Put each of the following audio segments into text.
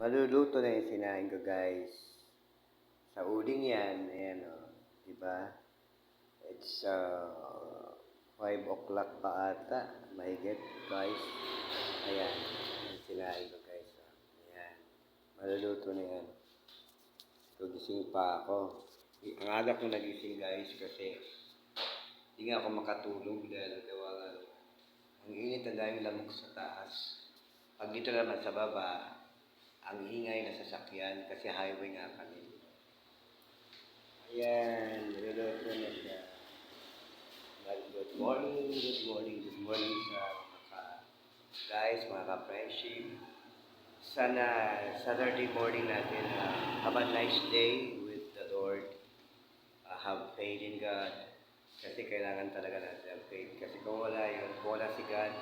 Maluluto na yung sinain ko guys. Sa uding yan, ayan o. Diba? It's uh, 5 o'clock pa ata. Mahigit guys. Ayan. Yung sinain ko guys. oh. Ayan. Maluluto na yan. So, gising pa ako. Ang aga ko nagising guys kasi hindi nga ako makatulog dahil gawa ang init na dahil lamok sa taas. Pag dito naman sa baba, ang sasakyan kasi highway nga kami. Ayan, niluluto na siya. Good morning, good morning, good morning sa mga guys, mga ka-friendship. Sana Saturday morning natin, uh, have a nice day with the Lord. Uh, have faith in God. Kasi kailangan talaga natin ang faith. Kasi kung wala yun, kung wala si God,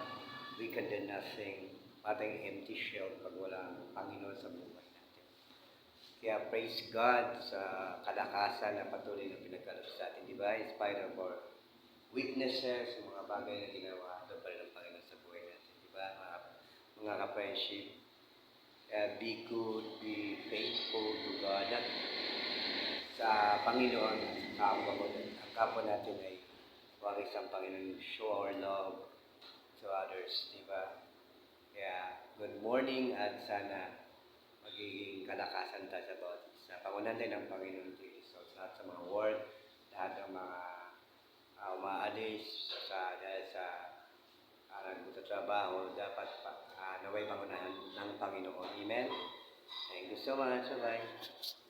we can do nothing. Parang empty shell pag wala ang Panginoon sa buhay. Kaya praise God sa kalakasan na patuloy na pinagkalap sa atin. Di ba? In spite of our weaknesses, mga bagay na ginawa, doon pa rin ang Panginoon sa buhay natin. Di ba? Mga, mga ka-friendship. Kaya be good, be faithful to God. Not sa Panginoon, ang kapwa mo, ang kapwa natin ay huwag isang Panginoon show our love to others, di ba? Kaya, good morning at sana magiging kalakasan tayo sa bawat isa. Pangunan din ng Panginoon Jesus lahat sa mga word, lahat ng mga uh, umaalis sa, dahil sa uh, trabaho, dapat pa, uh, naway pangunahan ng Panginoon. Amen? Thank you so much. Bye-bye.